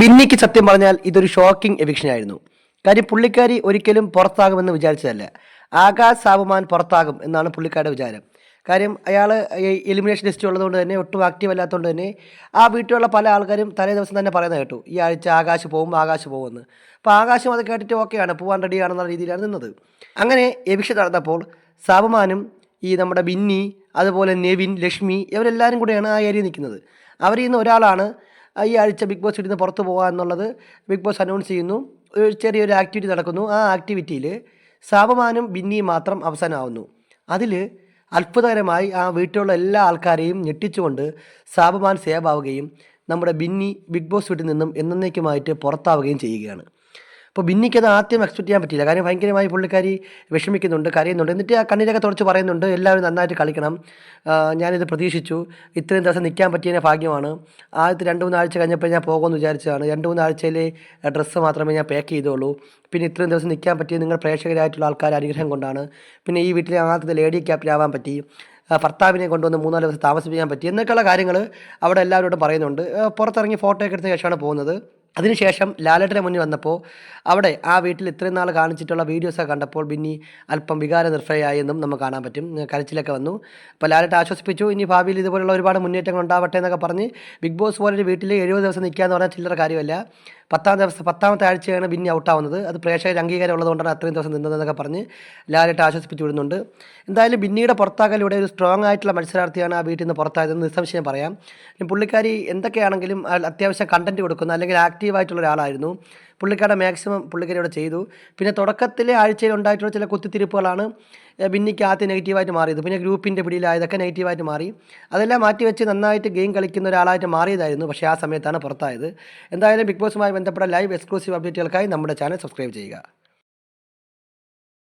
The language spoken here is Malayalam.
ബിന്നിക്ക് സത്യം പറഞ്ഞാൽ ഇതൊരു ഷോക്കിംഗ് എവിക്ഷൻ ആയിരുന്നു. കാര്യം പുള്ളിക്കാരി ഒരിക്കലും പുറത്താകുമെന്ന് വിചാരിച്ചതല്ല. ആകാശ് സാബുമാൻ പുറത്താകും എന്നാണ് പുള്ളിക്കാരുടെ വിചാരം. കാര്യം അയാൾ എലിമിനേഷൻ ലിസ്റ്റ് ഉള്ളതുകൊണ്ട് തന്നെ ഒട്ടും ആക്റ്റീവ് അല്ലാത്തതുകൊണ്ട് തന്നെ ആ വീട്ടിലുള്ള പല ആൾക്കാരും തലേ ദിവസം തന്നെ പറയുന്നത് കേട്ടു. ഈ ആഴ്ച ആകാശ് പോകും ആകാശ് പോകുമെന്ന് അപ്പോൾ ആകാശം അത് കേട്ടിട്ട് ഓക്കെയാണ് പോകാൻ റെഡിയാണെന്ന രീതിയിലാണ് നിന്നത്. അങ്ങനെ എവിക്ഷൻ നടന്നപ്പോൾ സാബുമാനും ഈ നമ്മുടെ ബിന്നി അതുപോലെ നെവിൻ ലക്ഷ്മി ഇവരെല്ലാവരും കൂടെയാണ് ആ ഏരിയ നിൽക്കുന്നത്. അവരിൽ നിന്ന് ഒരാളാണ് ഈ ആഴ്ച ബിഗ് ബോസ് ഇരുന്ന് പുറത്ത് പോകുക എന്നുള്ളത് ബിഗ് ബോസ് അനൗൺസ് ചെയ്യുന്നു. ഒരു ചെറിയൊരു ആക്ടിവിറ്റി നടക്കുന്നു. ആ ആക്ടിവിറ്റിയിൽ സാബമാനും ബിന്നിയും മാത്രം അവസാനമാവുന്നു. അതിൽ അത്ഭുതകരമായി ആ വീട്ടിലുള്ള എല്ലാ ആൾക്കാരെയും ഞെട്ടിച്ചുകൊണ്ട് സാബമാൻ സേവ് ആവുകയും നമ്മുടെ ബിന്നി ബിഗ് ബോസ് വീട്ടിൽ നിന്നും എന്നേക്കുമായിട്ട് പുറത്താവുകയും ചെയ്യുകയാണ്. അപ്പോൾ ബിന്നിക്ക് അത് ആദ്യം എക്സ്പെക്ട് ചെയ്യാൻ പറ്റില്ല കാര്യം ഭയങ്കരമായി പുള്ളിക്കാരി വിഷമിക്കുന്നുണ്ട് കരയുന്നുണ്ട്. എന്നിട്ട് ആ കണ്ണീരൊക്കെ തുറച്ച് പറയുന്നുണ്ട് എല്ലാവരും നന്നായിട്ട് കളിക്കണം. ഞാനിത് പ്രതീക്ഷിച്ചു. ഇത്രയും ദിവസം നിൽക്കാൻ പറ്റിയതിന്റെ ഭാഗ്യമാണ്. ആദ്യത്തെ രണ്ട് മൂന്നാഴ്ച കഴിഞ്ഞപ്പോൾ ഞാൻ പോകുമെന്ന് വിചാരിച്ചതാണ്. രണ്ട് മൂന്നാഴ്ചയിൽ ഡ്രസ്സ് മാത്രമേ ഞാൻ പാക്ക് ചെയ്തോളൂ പിന്നെ ഇത്രയും ദിവസം നിൽക്കാൻ പറ്റിയ നിങ്ങൾ പ്രേക്ഷകരായിട്ടുള്ള ആൾക്കാർ അനുഗ്രഹം കൊണ്ടാണ്. പിന്നെ ഈ വീട്ടിലെ ആദ്യത്തെ ലേഡി ക്യാപ്റ്റനാവാൻ പറ്റി. ഭർത്താവിനെ കൊണ്ടുവന്ന് മൂന്നാൽ ദിവസം താമസിപ്പിക്കാൻ പറ്റി. എന്നൊക്കെയുള്ള കാര്യങ്ങൾ അവിടെ എല്ലാവരോടും പറയുന്നുണ്ട്. പുറത്തിറങ്ങി ഫോട്ടോ ഒക്കെ എടുത്ത ശേഷമാണ് പോകുന്നത്. അതിനുശേഷം ലാലേട്ടന്റെ മുന്നിൽ വന്നപ്പോൾ അവിടെ ആ വീട്ടിൽ ഇത്രയും നാൾ കാണിച്ചിട്ടുള്ള വീഡിയോസൊക്കെ കണ്ടപ്പോൾ ബിന്നി അല്പം വികാര നിർഭയായെന്നും നമുക്ക് കാണാൻ പറ്റും. കരച്ചിലൊക്കെ വന്നു. അപ്പോൾ ലാലേട്ട് ആശ്വസിപ്പിച്ചു. ഇനി ഭാവിയിൽ ഇതുപോലുള്ള ഒരുപാട് മുന്നേറ്റങ്ങൾ ഉണ്ടാവട്ടെ എന്നൊക്കെ പറഞ്ഞ് ബിഗ് ബോസ് പോലൊരു വീട്ടിൽ എഴുപത് ദിവസം നിൽക്കുക എന്ന് പറഞ്ഞാൽ ചില്ലറ കാര്യമല്ല. പത്താം ദിവസം പത്താമത്തെ ആഴ്ചയാണ് ബിന്നി ഔട്ടാവുന്നത്. അത് പ്രേക്ഷകർ അംഗീകാരം ഉള്ളതുകൊണ്ടാണ് അത്രയും ദിവസം നിന്നതെന്നൊക്കെ പറഞ്ഞ് ലാലിട്ട് ആശ്വസിപ്പിച്ചു വിടുന്നുണ്ട്. എന്തായാലും ബിന്നിയുടെ പുറത്താക്കലൂടെ ഒരു സ്ട്രോങ് ആയിട്ടുള്ള മത്സരാർത്ഥിയാണ് ആ വീട്ടിൽ നിന്ന് പുറത്തായതെന്ന് നിസ്സംശയം പറയാം. പുള്ളിക്കാരി എന്തൊക്കെയാണെങ്കിലും അത്യാവശ്യം കണ്ടന്റ് കൊടുക്കുന്ന അല്ലെങ്കിൽ ആക്റ്റീവായിട്ടുള്ള ഒരാളായിരുന്നു. പുള്ളിക്കാരുടെ മാക്സിമം പുള്ളിക്കാരി ഇവിടെ ചെയ്തു. പിന്നെ തുടക്കത്തിലെ ആഴ്ചയിൽ ഉണ്ടായിട്ടുള്ള ചില കുത്തിത്തിരിപ്പുകളാണ് ബിന്നിക്ക് ആദ്യം നെഗറ്റീവായിട്ട് മാറിയത്. പിന്നെ ഗ്രൂപ്പിന്റെ പിടിയിലായതൊക്കെ നെഗറ്റീവായിട്ട് മാറി. അതെല്ലാം മാറ്റി വെച്ച് നന്നായിട്ട് ഗെയിം കളിക്കുന്ന ഒരാളായിട്ട് മാറിയതായിരുന്നു പക്ഷേ ആ സമയത്താണ് പുറത്തായത്. എന്തായാലും ബിഗ് ബോസുമായി ബന്ധപ്പെട്ട ലൈവ് എക്സ്ക്ലൂസീവ് അപ്ഡേറ്റുകൾക്കായി നമ്മുടെ ചാനൽ സബ്സ്ക്രൈബ് ചെയ്യുക.